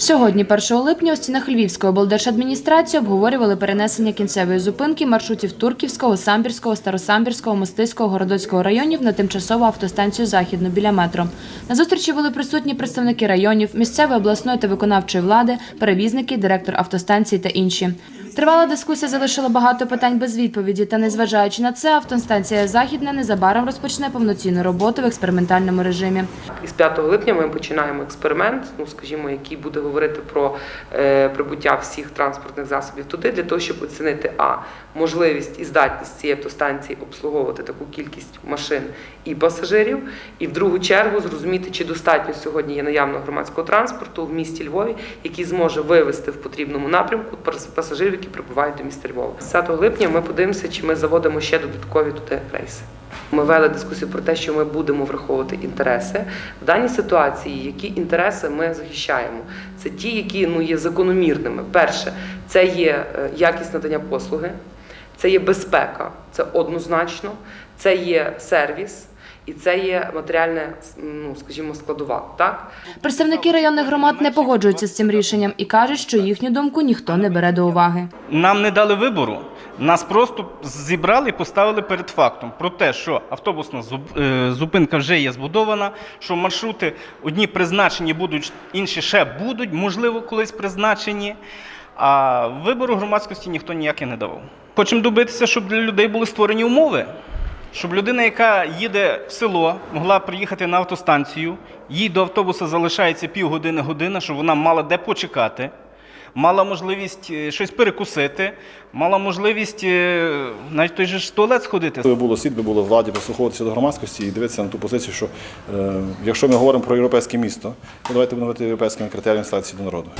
Сьогодні, 1 липня, у стінах Львівської облдержадміністрації обговорювали перенесення кінцевої зупинки маршрутів Турківського, Самбірського, Старосамбірського, Мостиського, Городоцького районів на тимчасову автостанцію Західну біля метро. На зустрічі були присутні представники районів, місцевої обласної та виконавчої влади, перевізники, директор автостанції та інші. Тривала дискусія залишила багато питань без відповіді, та незважаючи на це, автостанція Західна незабаром розпочне повноцінну роботу в експериментальному режимі. Із 5 липня ми починаємо експеримент, ну скажімо, який буде говорити про е, прибуття всіх транспортних засобів туди, для того, щоб оцінити а можливість і здатність цієї автостанції обслуговувати таку кількість машин і пасажирів, і в другу чергу зрозуміти, чи достатньо сьогодні є наявного громадського транспорту в місті Львові, який зможе вивезти в потрібному напрямку пасажирів, які прибувають до міста Львова. З 10 липня ми подивимося, чи ми заводимо ще додаткові туди рейси. Ми вели дискусію про те, що ми будемо враховувати інтереси. В даній ситуації, які інтереси ми захищаємо? Це ті, які ну, є закономірними. Перше, це є е, якість надання послуги, це є безпека, це однозначно, це є сервіс. І це є матеріальне, ну скажімо, складова. Так Представники районних громад не погоджуються з цим рішенням і кажуть, що їхню думку ніхто не бере до уваги. Нам не дали вибору. Нас просто зібрали і поставили перед фактом про те, що автобусна е, зупинка вже є збудована, що маршрути одні призначені будуть, інші ще будуть, можливо, колись призначені. А вибору громадськості ніхто ніякий не давав. Хочемо добитися, щоб для людей були створені умови. Щоб людина, яка їде в село, могла приїхати на автостанцію, їй до автобуса залишається півгодини година, щоб вона мала де почекати, мала можливість е, щось перекусити, мала можливість е, навіть той же ж туалет сходити. Би було слід би було владі прислуховуватися до громадськості і дивитися на ту позицію, що е, якщо ми говоримо про європейське місто, то давайте будемо європейськими критеріями ставитися до народу.